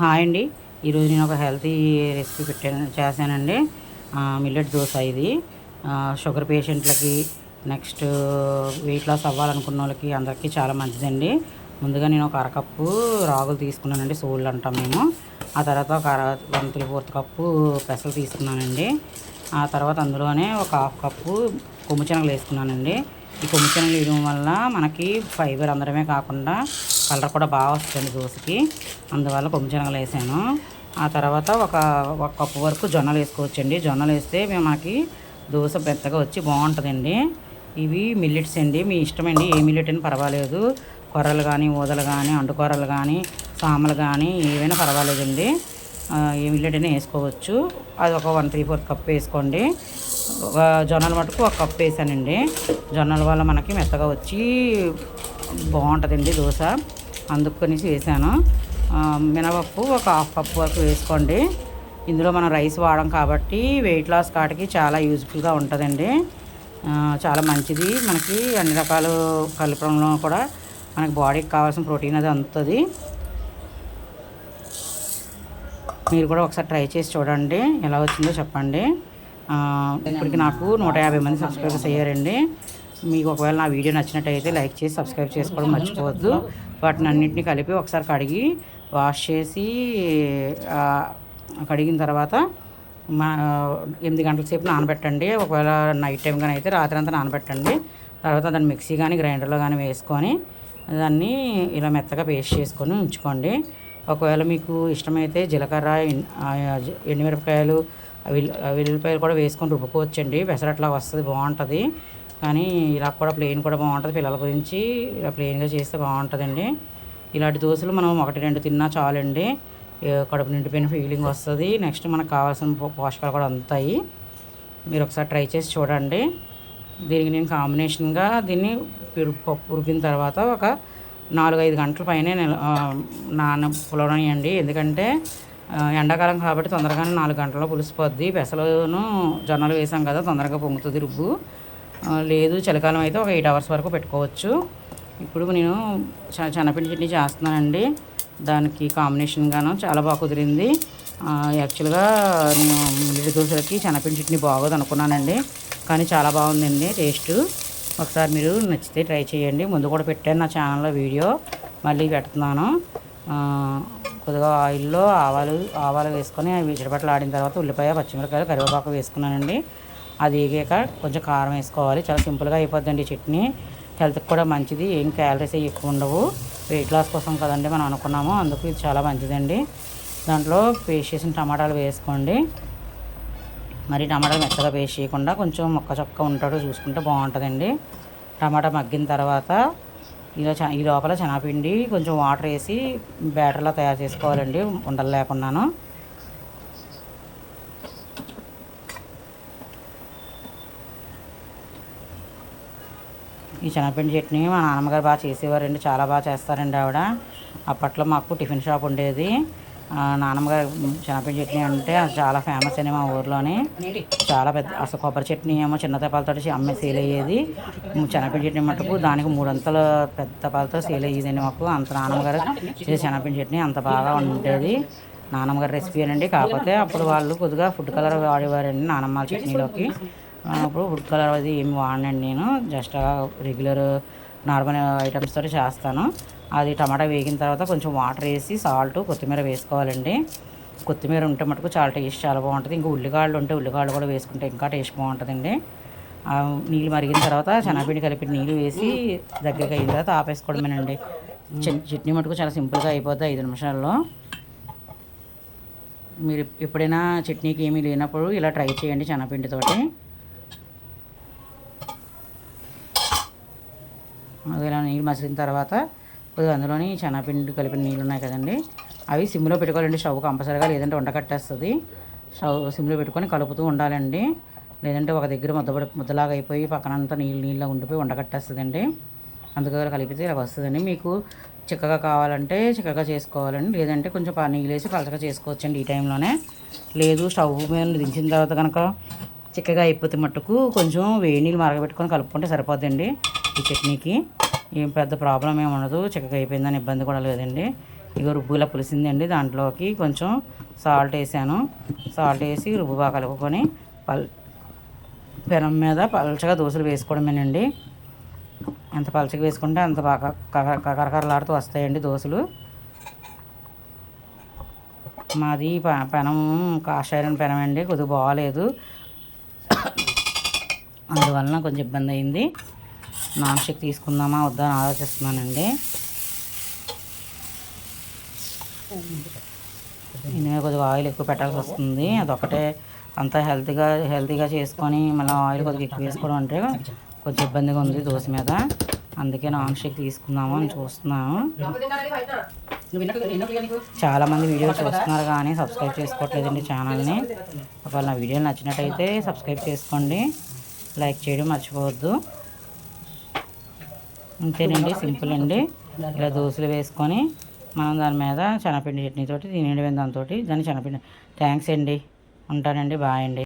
Hi అండి. ఈరోజు నేను ఒక హెల్తీ రెసిపీ పెట్టాను చేశానండి. మిల్లెట్ దోశ ఇది. షుగర్ పేషెంట్లకి నెక్స్ట్ వెయిట్ లాస్ అవ్వాలనుకున్న వాళ్ళకి అందరికీ చాలా మంచిదండి. ముందుగా నేను ఒక అరకప్పు రాగులు తీసుకున్నానండి సోళ్ళు అంటాం మేము. ఆ తర్వాత ఒక అర వన్ త్రీ ఫోర్త్ కప్పు పెసలు తీసుకున్నానండి. ఆ తర్వాత అందులోనే ఒక హాఫ్ కప్పు కొమ్ము శనగలు వేసుకున్నానండి. ఈ కొమ్మశనగలు వేయడం వల్ల మనకి ఫైబర్ అందడమే కాకుండా కలర్ కూడా బాగా వస్తుంది దోశకి అందువల్ల కొమ్మశనగలు వేసాను. ఆ తర్వాత ఒక ఒక కప్పు వరకు జొన్నలు వేసుకోవచ్చండి. జొన్నలు వేస్తే మేము మనకి దోశ పెద్దగా వచ్చి బాగుంటుందండి. ఇవి మిల్లెట్స్ అండి. మీ ఇష్టమండి? ఏ మిల్లెట్ అయినా పర్వాలేదు. కొర్రలు కానీ ఊదలు కానీ అండుకొర్రలు కానీ సామలు కానీ ఏవైనా పర్వాలేదండి. ఆ, వేసుకోవచ్చు. అది ఒక వన్ త్రీ ఫోర్త్ కప్ వేసుకోండి. ఒక మటుకు ఒక కప్ వేసానండి. జొన్నల వల్ల మనకి మెత్తగా వచ్చి బాగుంటుందండి దోశ. అందుకనేసి వేసాను. మినపప్పు ఒక హాఫ్ కప్ వరకు వేసుకోండి. ఇందులో మనం రైస్ వాడడం కాబట్టి వెయిట్ లాస్ కాటికి చాలా యూజ్ఫుల్గా ఉంటుందండి. చాలా మంచిది. మనకి అన్ని రకాలు కలపడంలో కూడా మనకి బాడీకి కావాల్సిన ప్రోటీన్ అది అందుతుంది. మీరు కూడా ఒకసారి ట్రై చేసి చూడండి. ఎలా వచ్చిందో చెప్పండి. ఇప్పటికి నాకు నూట యాభై మంది సబ్స్క్రైబర్స్ అయ్యారండి. మీకు ఒకవేళ నా వీడియో నచ్చినట్టయితే లైక్ చేసి సబ్స్క్రైబ్ చేసుకోవడం మర్చిపోవద్దు. వాటిని అన్నింటినీ కలిపి ఒకసారి కడిగి వాష్ చేసి కడిగిన తర్వాత మా ఎనిమిది గంటల సేపు నానబెట్టండి. ఒకవేళ నైట్ టైం కానీ అయితే రాత్రి అంతా నానబెట్టండి. తర్వాత దాన్ని మిక్సీ కానీ గ్రైండర్లో కానీ వేసుకొని దాన్ని ఇలా మెత్తగా పేస్ట్ చేసుకొని ఉంచుకోండి. ఒకవేళ మీకు ఇష్టమైతే జీలకర్ర ఎండుమిరపకాయలు వెల్లుల్లిపాయలు కూడా వేసుకొని రుబ్బుకోవచ్చండి. పెసరట్లా వస్తుంది బాగుంటుంది. కానీ ఇలా కూడా ప్లెయిన్ కూడా బాగుంటుంది. పిల్లల గురించి ఇలా ప్లెయిన్గా చేస్తే బాగుంటుందండి. ఇలాంటి దోశలు మనం ఒకటి రెండు తిన్నా చాలండి. కడుపు నిండిపోయిన ఫీలింగ్ వస్తుంది. నెక్స్ట్ మనకు కావాల్సిన పోషకాలు కూడా అందుతాయి. మీరు ఒకసారి ట్రై చేసి చూడండి. దీనికి నేను కాంబినేషన్గా దీన్ని పప్పు ఉరికిన తర్వాత ఒక నాలుగు ఐదు గంటల పైనే నిల నాన పులవనియండి. ఎందుకంటే ఎండాకాలం కాబట్టి తొందరగానే నాలుగు గంటల్లో పులిసిపోద్ది. పెసలను జొన్నలు వేసాం కదా తొందరగా పొంగుతుంది రుబ్బు. లేదు చలికాలం అయితే ఒక ఎయిట్ అవర్స్ వరకు పెట్టుకోవచ్చు. ఇప్పుడు నేను చ- చట్నీ చేస్తున్నానండి. దానికి కాంబినేషన్గాను చాలా బాగా కుదిరింది. యాక్చువల్గా నేను మిల్లెట్ దోశలకి శనగపిండి చట్నీ బాగోదు అనుకున్నానండి కానీ చాలా బాగుందండి టేస్ట్. ఒకసారి మీరు నచ్చితే ట్రై చేయండి. ముందు కూడా పెట్టాను నా ఛానల్లో వీడియో. మళ్ళీ పెడుతున్నాను. కొద్దిగా ఆయిల్లో ఆవాలు ఆవాలు వేసుకొని అవి చిరపట్లు ఆడిన తర్వాత ఉల్లిపాయ పచ్చిమిరకాయలు కరివేపాకు వేసుకున్నానండి. అది వేగాక కొంచెం కారం వేసుకోవాలి. చాలా సింపుల్గా అయిపోద్దండి చట్నీ. హెల్త్కి కూడా మంచిది. ఏం క్యాలరీస్ ఎక్కువ ఉండవు. వెయిట్ లాస్ కోసం కదండి మనం అనుకున్నాము. అందుకు ఇది చాలా మంచిదండి. దాంట్లో పేస్ట్ చేసిన టమాటాలు వేసుకోండి. మరి టమాటాలు మెత్తగా పేస్ట్ చేయకుండా కొంచెం మొక్క చొక్క ఉంటాడో చూసుకుంటే బాగుంటుందండి. టమాటా మగ్గిన తర్వాత ఇలా చ ఈ లోపల శనగపిండి కొంచెం వాటర్ వేసి బ్యాటర్లా తయారు చేసుకోవాలండి ఉండలు లేకుండాను. ఈ శనగపిండి చట్నీ మా నాన్నమ్మగారు బాగా చేసేవారండి చాలా బాగా చేస్తారండి ఆవిడ. అప్పట్లో మాకు టిఫిన్ షాప్ ఉండేది. ఆ, నాన్నమ్మగారు శనగపిండి చట్నీ అంటే అది చాలా ఫేమస్ అండి మా ఊర్లోని. చాలా పెద్ద అసలు కొబ్బరి చట్నీ ఏమో చిన్న తపాలతో అమ్మే సేల్ అయ్యేది. శనగపిండి చట్నీ మటుకు దానికి మూడంతల పెద్ద తపాలతో సేల్ అయ్యేదండి మాకు. అంత నాన్నమ్మగారు చేసే శనగపిండి చట్నీ అంత బాగా ఉండేది. నాన్నమ్మగారి రెసిపీ అండి కాకపోతే అప్పుడు వాళ్ళు కొద్దిగా ఫుడ్ కలర్ వాడేవారండి నానమ్మ చట్నీలోకి. అప్పుడు ఫుడ్ కలర్ అది ఏమి వాడినండి నేను. జస్ట్ రెగ్యులర్ నార్మల్ ఐటమ్స్తో చేస్తాను. అది టమాటా వేగిన తర్వాత కొంచెం వాటర్ వేసి సాల్ట్ కొత్తిమీర వేసుకోవాలండి. కొత్తిమీర ఉంటే మటుకు చాలా టేస్ట్ చాలా బాగుంటుంది. ఇంకా ఉల్లిగాళ్ళు ఉంటే ఉల్లిగాళ్ళు కూడా వేసుకుంటే ఇంకా టేస్ట్ బాగుంటుందండి. ఆ, నీళ్ళు మరిగిన తర్వాత శనగపిండి కలిపి నీళ్ళు వేసి దగ్గరికి అయిన తర్వాత ఆపేసుకోవడమేనండి. చట్నీ మటుకు చాలా సింపుల్గా అయిపోద్ది ఐదు నిమిషాల్లో. మీరు ఎప్పుడైనా చట్నీకి ఏమీ లేనప్పుడు ఇలా ట్రై చేయండి శనగపిండితోటి. అది ఇలా నీళ్ళు మసిలిన తర్వాత కొద్దిగా అందులోని శనగపిండి కలిపిన నీళ్ళు ఉన్నాయి కదండి. అవి సిమ్లో పెట్టుకోవాలండి. స్టవ్ కంపల్సరీగా లేదంటే ఉండకట్టేస్తుంది స్టవ్ సిమ్లో పెట్టుకొని కలుపుతూ ఉండాలండి. లేదంటే ఒక దగ్గర ముద్దపడి ముద్దలాగా అయిపోయి పక్కనంతా నీళ్ళు నీళ్ళ ఉండిపోయి ఉండకట్టేస్తుందండి అందుకని కలిపితే ఇలా వస్తుందండి. మీకు చిక్కగా కావాలంటే చిక్కగా చేసుకోవాలండి. లేదంటే కొంచెం పా నీళ్ళు వేసి పలచగా చేసుకోవచ్చండి ఈ టైంలోనే. లేదు స్టవ్ మీద దించిన తర్వాత కనుక చిక్కగా అయిపోతే మట్టుకు కొంచెం వేడి నీళ్ళు మరగబెట్టుకొని కలుపుకుంటే సరిపోద్దండి ఈ చట్నీకి. ఏం పెద్ద ప్రాబ్లం ఏమి ఉండదు చిక్కగా అయిపోయిందని ఇబ్బంది కూడా లేదండి. ఇక రుబ్బులా పులిసిందండి దాంట్లోకి కొంచెం సాల్ట్ వేసాను. సాల్ట్ వేసి రుబ్బు బాగా కలుపుకొని పల్ పెనం మీద పలచగా దోశలు వేసుకోవడమేనండి. ఎంత పలచగా వేసుకుంటే అంత బాగా కర- కరకరలాడుతూ వస్తాయండి దోశలు. మాది ప- పెనం కాస్ట్ పెనం అండి కొద్దిగా బాగాలేదు. అందువలన కొంచెం ఇబ్బంది అయింది. నాన్ స్టిక్ తీసుకుందామా వద్దా అని ఆలోచిస్తున్నానండి. నేను కొద్దిగా ఆయిల్ ఎక్కువ పెట్టాల్సి వస్తుంది. అదొకటే అంతా హెల్తీగా హెల్తీగా చేసుకొని మళ్ళీ ఆయిల్ కొద్దిగా ఎక్కువ వేసుకోవడం అంటే కొంచెం ఇబ్బందిగా ఉంది దోశ మీద. అందుకే నాన్ స్టిక్ తీసుకుందాము అని చూస్తున్నాను. చాలామంది వీడియోలు చూస్తున్నారు కానీ సబ్స్క్రైబ్ చేసుకోవట్లేదండి ఛానల్ని. ఒకవేళ నా వీడియో నచ్చినట్టయితే సబ్స్క్రైబ్ చేసుకోండి. లైక్ చేయడం మర్చిపోవద్దు. అంతేనండి సింపుల్ అండి. ఇలా దోశలు వేసుకొని మనం దాని మీద శనగపిండి చట్నీతోటి తినేయడం దాంతో దాన్ని శనగపిండి. థ్యాంక్స్ అండి. ఉంటానండి. బాయ్ అండి.